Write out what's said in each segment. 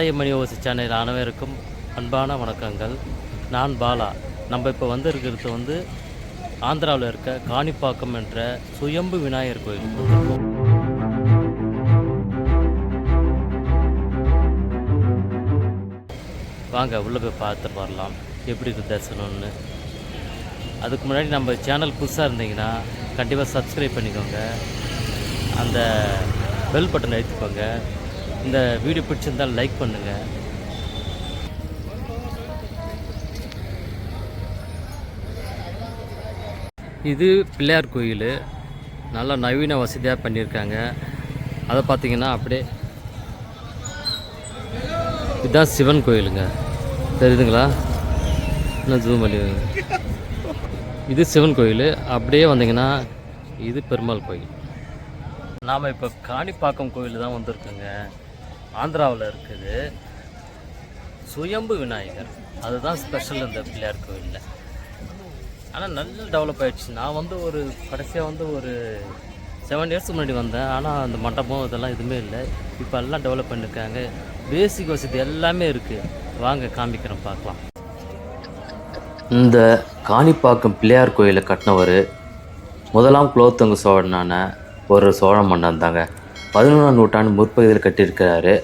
ஆலயமணி ஓசி channel அனைவருக்கும் அன்பான வணக்கங்கள். நான் பாலா. நம்ம இப்போ வந்திருக்கிறது வந்து ஆந்திராவில் இருக்க காணிப்பாக்கம் என்ற சுயம்பு விநாயகர் கோயில் வாங்க உள்ளே போய் பார்த்துட்டு வரலாம். எப்படி இருக்குது தரிசனம்னு. அதுக்கு முன்னாடி நம்ம சேனல் புதுசாக இருந்தீங்கன்னா கண்டிப்பாக சப்ஸ்கிரைப் பண்ணிக்கோங்க. அந்த பெல் பட்டனை எடுத்துக்கோங்க இந்த வீடியோ பிடிச்சிருந்தால் லைக் பண்ணுங்கள் இது பிள்ளையார் கோயில். நல்லா நவீன வசதியாக பண்ணியிருக்காங்க. அதை பார்த்தீங்கன்னா அப்படியே இதுதான் சிவன் கோயிலுங்க. தெரியுதுங்களா? இன்னும் ஜூம் பண்ணி இது சிவன் கோயில். அப்படியே வந்தீங்கன்னா இது பெருமாள் கோயில். நாம் இப்போ காணிப்பாக்கம் கோயில் தான் வந்திருக்கோங்க. ஆந்திராவில் இருக்குது. சுயம்பு விநாயகர். அதுதான் ஸ்பெஷல் இந்த பிள்ளையார் கோயிலில். ஆனால் நல்ல டெவலப் ஆகிடுச்சு நான் வந்து ஒரு கடைசியாக வந்து ஒரு செவன் இயர்ஸ் முன்னாடி வந்தேன். ஆனால் அந்த மண்டபம் இதெல்லாம் எதுவுமே இல்லை. இப்போ எல்லாம் டெவலப் பண்ணியிருக்காங்க பேசிக் வசதி எல்லாமே இருக்குது வாங்க காமிக்கிறேன் பார்க்கலாம். இந்த காணிப்பாக்கம் பிள்ளையார் கோயிலை கட்டினவர் முதலாம் குலோத்துங்க சோழனான ஒரு சோழ மன்னன் தாங்க. பதினொன்றாம் நூற்றாண்டு முற்பகுதியில் கட்டியிருக்கிறாரு.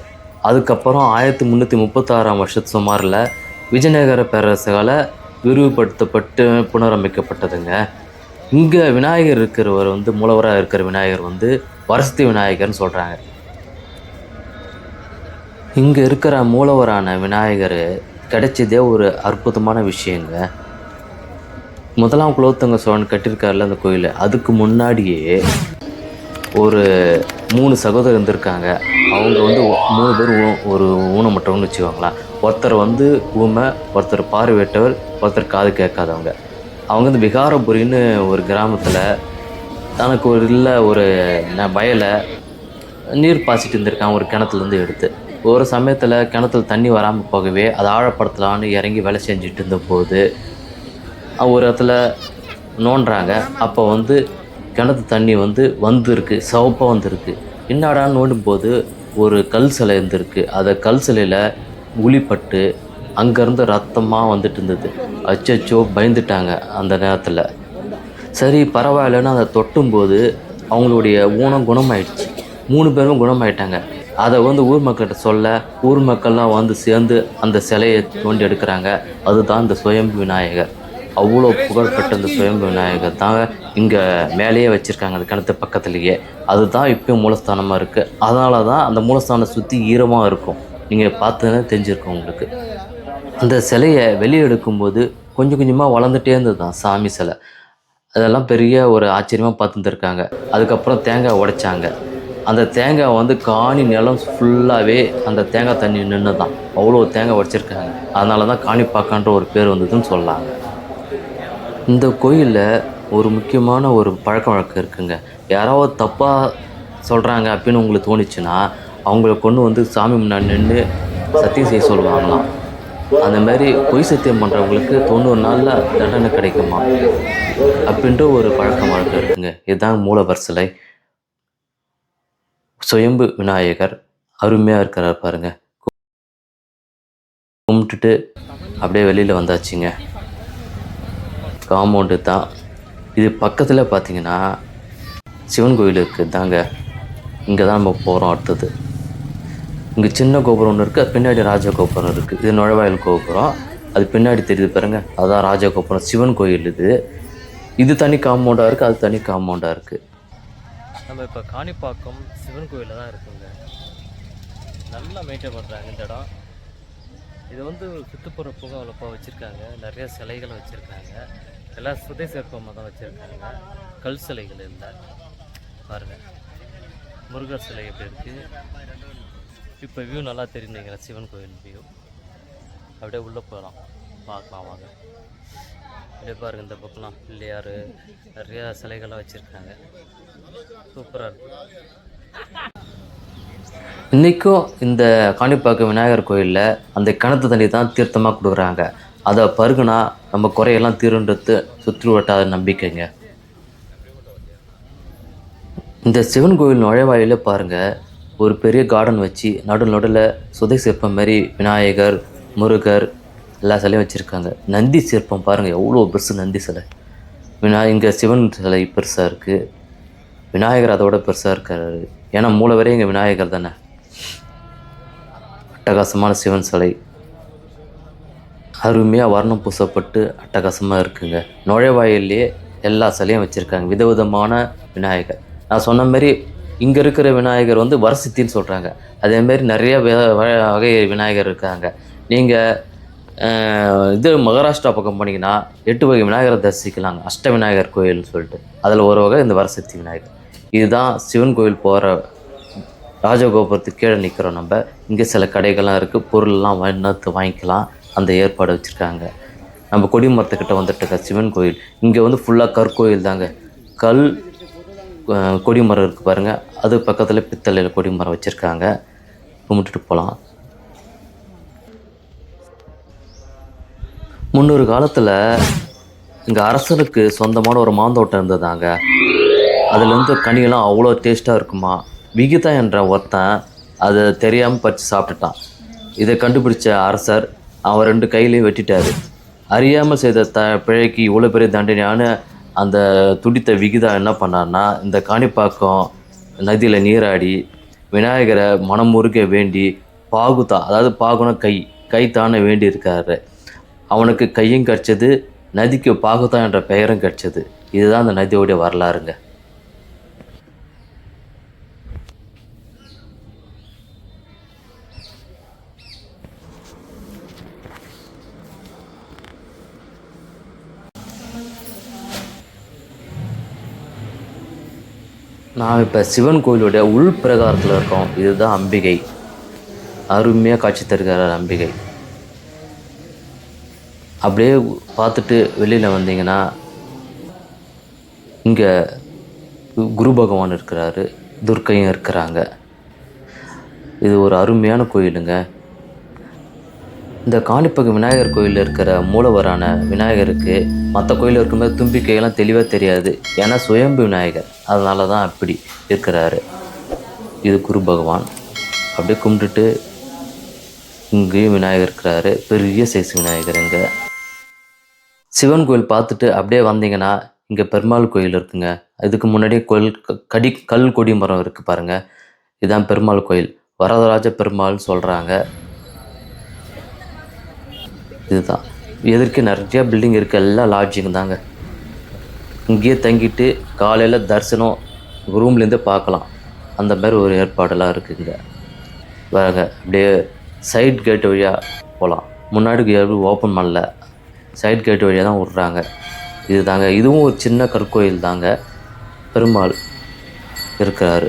அதுக்கப்புறம் ஆயிரத்தி முந்நூற்றி முப்பத்தாறாம் வருஷத்து சுமாரில் விஜயநகர பேரரசுகால விரிவுபடுத்தப்பட்டு புனரமைக்கப்பட்டதுங்க. இங்கே விநாயகர் இருக்கிறவர் வந்து மூலவராக இருக்கிற விநாயகர் வந்து வரசதி விநாயகர்னு சொல்கிறாங்க இங்கே இருக்கிற மூலவரான விநாயகர் கிடைச்சதே ஒரு அற்புதமான விஷயங்க. முதலாம் குலோத்துங்க சோழன் கட்டியிருக்காருல அந்த கோயில். அதுக்கு முன்னாடியே ஒரு மூணு சகோதரர் இருந்திருக்காங்க. அவங்க வந்து மூணு பேர் ஊ- ஒரு ஊனமற்றவங்கன்னு வச்சுக்கோங்களேன். ஒருத்தர் வந்து ஊமை ஒருத்தர் பார்வையற்றவர் ஒருத்தர் காது கேட்காதவங்க. அவங்க வந்து விகாரபுரின்னு ஒரு கிராமத்தில் தனக்கு ஒரு இல்லை ஒரு வயலை நீர் பாய்ச்சிட்டு இருந்திருக்கான் ஒரு கிணத்துலேருந்து எடுத்து. ஒரு சமயத்தில் கிணத்துல தண்ணி வராமல் போகவே அதை ஆழப்படுத்தலான்னு இறங்கி வேலை செஞ்சுட்டு இருந்தபோது ஒரு இடத்துல நோண்டுறாங்க. அப்போ வந்து கிணத்து தண்ணி வந்து வந்திருக்கு சிவப்பாக வந்திருக்கு. என்னடான்னு நோண்டும் போது ஒரு கல் சிலை இருந்திருக்கு. அதை கல் சிலையில் உளிப்பட்டு அங்கேருந்து ரத்தமாக வந்துட்டு இருந்தது. அச்சோ பயந்துட்டாங்க அந்த நேரத்தில். சரி பரவாயில்லன்னு அதை தொட்டும்போது அவங்களுடைய ஊனம் குணமாயிடுச்சு. மூணு பேரும் குணமாயிட்டாங்க. அதை வந்து ஊர் மக்கள்கிட்ட சொல்ல ஊர் மக்கள்லாம் வந்து சேர்ந்து அந்த சிலையை தோண்டி எடுக்கிறாங்க. அதுதான் இந்த சுயம்பு விநாயகர். அவ்வளோ புகழ்பெற்ற இந்த சுயம்பு விநாயகர் தான் இங்கே மேலேயே வச்சுருக்காங்க அந்த கிணத்து பக்கத்துலேயே. அதுதான் இப்பயும் மூலஸ்தானமாக இருக்குது அதனால தான் அந்த மூலஸ்தானம் சுற்றி ஈரமாக இருக்கும். நீங்கள் பார்த்துன்னு தெரிஞ்சிருக்கும் உங்களுக்கு. அந்த சிலையை வெளியே எடுக்கும்போது கொஞ்சம் கொஞ்சமாக வளர்ந்துட்டே இருந்தது தான் சாமி சிலை. அதெல்லாம் பெரிய ஒரு ஆச்சரியமாக பார்த்துருந்துருக்காங்க. அதுக்கப்புறம் தேங்காய் உடைச்சாங்க. அந்த தேங்காய் வந்து காணி நிலம் ஃபுல்லாகவே அந்த தேங்காய் தண்ணி நின்று தான் அவ்வளோ தேங்காய் உடைச்சிருக்காங்க. அதனால தான் காணிப்பாக்கான்ற ஒரு பேர் வந்ததுன்னு சொல்லாங்க. இந்த கோயிலில் ஒரு முக்கியமான ஒரு பழக்க வழக்கம் இருக்குங்க. யாராவது தப்பாக சொல்கிறாங்க அப்படின்னு உங்களுக்கு தோணுச்சுன்னா அவங்கள கொண்டு வந்து சாமி முன்னாடி நின்று சத்தியம் செய்ய சொல்லுவாங்களாம். அந்த மாதிரி பொய் சத்தியம் பண்ணுறவங்களுக்கு தொண்ணூறு நாளில் தண்டனை கிடைக்குமா? அப்படின்ற ஒரு பழக்க வழக்கம் இருக்குங்க. இதுதான் மூலவர் சிலை சுயம்பு விநாயகர் அருமையாக இருக்கிறார் பாருங்க. கும்பிட்டுட்டு அப்படியே வெளியில் வந்தாச்சுங்க. காம்பவுண்டு தான். இது பக்கத்தில் பார்த்தீங்கன்னா சிவன் கோயில் இருக்குது தாங்க இங்கே தான் நம்ம போகிறோம் அடுத்தது. இங்கே சின்ன கோபுரம் ஒன்று இருக்குது பின்னாடி ராஜ கோபுரம் இருக்குது இது நுழைவாயில் கோபுரம். அது பின்னாடி தெரியுது பாருங்க. அதுதான் ராஜ கோபுரம். சிவன் கோயில் இது. இது தனி காம்பவுண்டாக இருக்குது அது தனி காம்பவுண்டாக இருக்குது நம்ம இப்போ காணிப்பாக்கம் சிவன் கோயிலில் தான் இருக்குங்க. நல்லா மெயின்டைன் பண்ணுறாங்க இந்த இடம். இது வந்து சுற்றுப்புற புகவலப்பாக வச்சுருக்காங்க. நிறைய சிலைகளை வச்சுருக்காங்க. எல்லாம் சுதை சிற்பமாக தான் வச்சுருக்காங்க. கல் சிலைகள் இல்லை பாருங்கள் முருகர் சிலை எப்படி இருக்குது இப்போ வியூ நல்லா தெரிஞ்சுங்க சிவன் கோயில் வியூ அப்படியே உள்ளே போகலாம் பார்க்கலாம் வாங்க. அப்படியே பாருங்க இந்த பக்கம்லாம் பிள்ளையார் நிறையா சிலைகள்லாம் வச்சுருக்காங்க. சூப்பராக இருக்குது இன்றைக்கும் இந்த காணிப்பாக்கம் விநாயகர் கோயிலில் அந்த கிணத்து தண்ணி தான் தீர்த்தமாக கொடுக்குறாங்க. அதை பருகுனா நம்ம குறையெல்லாம் தீருன்றது சுற்று வட்டாத நம்பிக்கைங்க. இந்த சிவன் கோயில் நுழைவாயில பாருங்கள் ஒரு பெரிய கார்டன் வச்சு நடு நடுவில் சுதை சிற்பம் மாதிரி விநாயகர் முருகர் எல்லா சிலையும் வச்சுருக்காங்க. நந்தி சிற்பம் பாருங்கள் எவ்வளோ பெருசு நந்தி சிலை. வினா இங்கே சிவன் சிலை பெருசாக இருக்குது விநாயகர் அதோட பெருசாக இருக்காரு. ஏன்னா மூலவரே இங்கே விநாயகர் தானே. அட்டகாசமான சிவன் சிலை. அருமையாக வர்ணம் பூசப்பட்டு அட்டகாசமாக இருக்குங்க. நுழைவாயிலேயே எல்லா சிலையும் வச்சுருக்காங்க. விதவிதமான விநாயகர். நான் சொன்ன மாதிரி இங்கே இருக்கிற விநாயகர் வந்து வரசித்தின்னு சொல்கிறாங்க அதேமாரி நிறைய வ- வ- வகை விநாயகர் இருக்காங்க. நீங்கள் இது மகாராஷ்டிரா பக்கம் போனீங்கன்னா எட்டு வகை விநாயகரை தரிசிக்கலாங்க. அஷ்ட விநாயகர் கோயில்னு சொல்லிட்டு. அதில் ஒரு வகை இந்த வரசக்தி விநாயகர். இதுதான் சிவன் கோயில் போகிற ராஜகோபுரத்துக்கு கீழே நிற்கிறோம் நம்ம. இங்கே சில கடைகள்லாம் இருக்குது பொருள்லாம் வாங்கி வாங்கிக்கலாம். அந்த ஏற்பாடு வச்சுருக்காங்க. நம்ம கொடிமரத்துக்கிட்ட வந்துட்டு இருக்க சிவன் கோயில் இங்கே வந்து ஃபுல்லாக கற்கோயில் தாங்க. கல் கொடிமரம் இருக்குது பாருங்கள் அது பக்கத்தில் பித்தளையில் கொடிமரம் வச்சுருக்காங்க. கும்பிட்டுட்டு போகலாம் முன்னொரு காலத்தில் இங்கே அரசனுக்கு சொந்தமான ஒரு மாந்தோட்டம் இருந்ததாங்க. அதுலேருந்து கனியெல்லாம் அவ்வளோ டேஸ்ட்டாக இருக்குமா? விகிதா என்ற ஒருத்தன் அதை தெரியாமல் பறித்து சாப்பிட்டுட்டான். இதை கண்டுபிடிச்ச அரசர் அவன் ரெண்டு கையிலையும் வெட்டிட்டாரு. அறியாமல் செய்த த பிழைக்கு இவ்வளோ பெரிய தண்டனையான அந்த துடித்த விகிதா என்ன பண்ணான்னா இந்த காணிப்பாக்கம் நதியில் நீராடி விநாயகரை மனமுருக வேண்டி பாகுதா அதாவது பாகுனா கை கை தானே வேண்டி இருக்காரு. அவனுக்கு கையும் கிடச்சது நதிக்கு பாகுதா என்ற பெயரும் கிடச்சது. இதுதான் அந்த நதியோடைய வரலாறுங்க. நான் இப்போ சிவன் கோயிலுடைய உள் பிரகாரத்தில் இருக்கோம். இதுதான் அம்பிகை. அருமையாக காட்சி தருகிறார் அம்பிகை. அப்படியே பார்த்துட்டு வெளியில் வந்தீங்கன்னா இங்கே குரு பகவான் இருக்கிறாரு துர்க்கையும் இருக்கிறாங்க. இது ஒரு அருமையான கோயிலுங்க. இந்த காணிப்பகு விநாயகர் கோயிலில் இருக்கிற மூலவரான விநாயகருக்கு மற்ற கோயிலில் இருக்கும்போது தும்பிக்கையெல்லாம் தெளிவாக தெரியாது. ஏன்னா சுயம்பு விநாயகர். அதனால தான் அப்படி இருக்கிறாரு. இது குரு பகவான். அப்படியே கும்பிட்டுட்டு இங்கேயும் விநாயகர் இருக்கிறாரு. பெரிய சைஸ் விநாயகர் இங்கே. சிவன் கோயில் பார்த்துட்டு அப்படியே வந்தீங்கன்னா இங்கே பெருமாள் கோயில் இருக்குங்க. இதுக்கு முன்னாடியே கோயில் க- கடி கல் கொடி மரம் இருக்குது பாருங்கள் இதுதான் பெருமாள் கோயில். வரதராஜ பெருமாள்னு சொல்கிறாங்க இதுதான். எதிர்க்கு நிறையா பில்டிங் இருக்குது எல்லாம் லாட்ஜிங் தாங்க. இங்கேயே தங்கிட்டு காலையில் தரிசனம் ரூம்லேருந்தே பார்க்கலாம். அந்த மாதிரி ஒரு ஏற்பாடெல்லாம் இருக்குதுங்க வேற அப்படியே சைட் கேட் வழியாக போகலாம் முன்னாடி ஓப்பன் பண்ணல. சைட் கேட் வழியாக தான் விட்றாங்க. இது தாங்க இதுவும் ஒரு சின்ன கற்கோயில் தாங்க. பெருமாள் இருக்கிறாரு.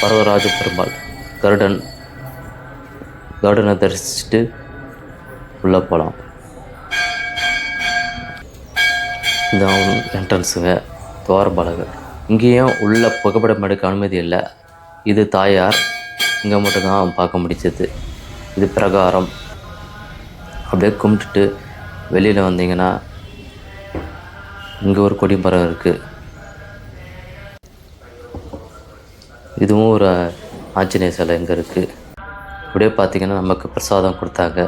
பரவராஜ பெருமாள் கருடன் கருடனை தரிசிச்சுட்டு உள்ளே போகலாம் இதான் என்ட்ரன்ஸுங்க துவாரபாலகர். இங்கேயும் உள்ள புகைப்படம் எடுக்க அனுமதி இல்லை. இது தாயார். இங்கே மட்டும்தான் பார்க்க முடிச்சது இது பிரகாரம். அப்படியே கும்பிட்டுட்டு வெளியில் வந்தீங்கன்னா இங்கே ஒரு கொடிமரம் இருக்குது இதுவும் ஒரு ஆஞ்சநேய சிலை இங்கே இருக்குது அப்படியே பார்த்தீங்கன்னா நமக்கு பிரசாதம் கொடுத்தாங்க.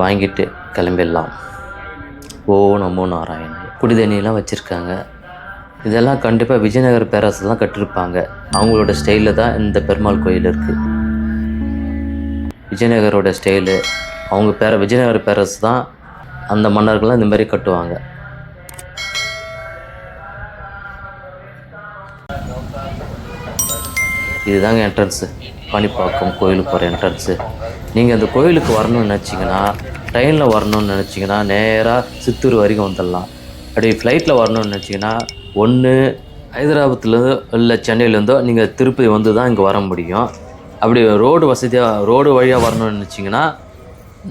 வாங்கிட்டு கிளம்பிடலாம். ஓ நமோ நாராயணன். குடிதண்ணியெல்லாம் வச்சுருக்காங்க. இதெல்லாம் கண்டிப்பாக விஜயநகர் பேரரசு தான் கட்டிருப்பாங்க. அவங்களோட ஸ்டைலில் தான் இந்த பெருமாள் கோயில் இருக்குது விஜயநகரோட ஸ்டைலு அவங்க பேர விஜயநகர் பேரரசு தான் அந்த மன்னர்கள்லாம் இந்த மாதிரி கட்டுவாங்க. இதுதாங்க என்ட்ரன்ஸு பனிப்பாக்கம் கோயிலுக்கு போகிற என்ட்ரன்ஸு நீங்கள் அந்த கோயிலுக்கு வரணும்னு நினச்சிங்கன்னா ட்ரெயினில் வரணும்னு நினச்சிங்கன்னா நேராக சித்தூர் வரைக்கும் வந்துடலாம் அப்படி ஃப்ளைட்டில் வரணும்னு நினச்சிங்கன்னா ஒன்று ஹைதராபாத்துலேருந்தோ இல்லை சென்னையிலேருந்தோ நீங்கள் திருப்பதி வந்து தான் இங்கே வர முடியும். அப்படி ரோடு வசதியாக ரோடு வழியாக வரணும்னு நினச்சிங்கன்னா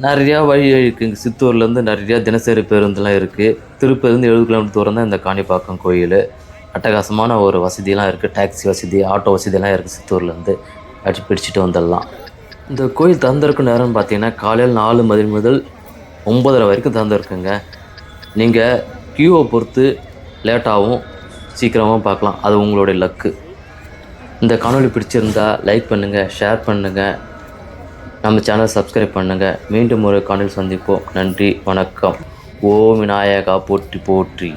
நிறையா வழி இருக்குது சித்தூர்லேருந்து நிறையா தினசரி பேருந்துலாம் இருக்குது திருப்பதிலேருந்து எழுபது கிலோமீட்டர் தூரம் தான் இந்த காணிப்பாக்கம் கோயில். அட்டகாசமான ஒரு வசதியெலாம் இருக்குது டாக்ஸி வசதி ஆட்டோ வசதியெல்லாம் இருக்குது சித்தூர்லேருந்து. அடிச்சு பிடிச்சிட்டு வந்துடலாம் இந்த கோயில் திறந்திருக்கும் நேரம்னு பார்த்தீங்கன்னா காலையில் நாலு மணி முதல் ஒம்பதரை வரைக்கும் திறந்துருக்குங்க. நீங்கள் கியூவை பொறுத்து லேட்டாகவும் சீக்கிரமாக பார்க்கலாம். அது உங்களுடைய லக்கு இந்த காணொலி பிடிச்சிருந்தா லைக் பண்ணுங்கள் ஷேர் பண்ணுங்கள் நம்ம சேனல் சப்ஸ்கிரைப் பண்ணுங்கள் மீண்டும் ஒரு காணொலி சந்திப்போம். நன்றி வணக்கம். ஓ விநாயகா போற்றி போற்றி.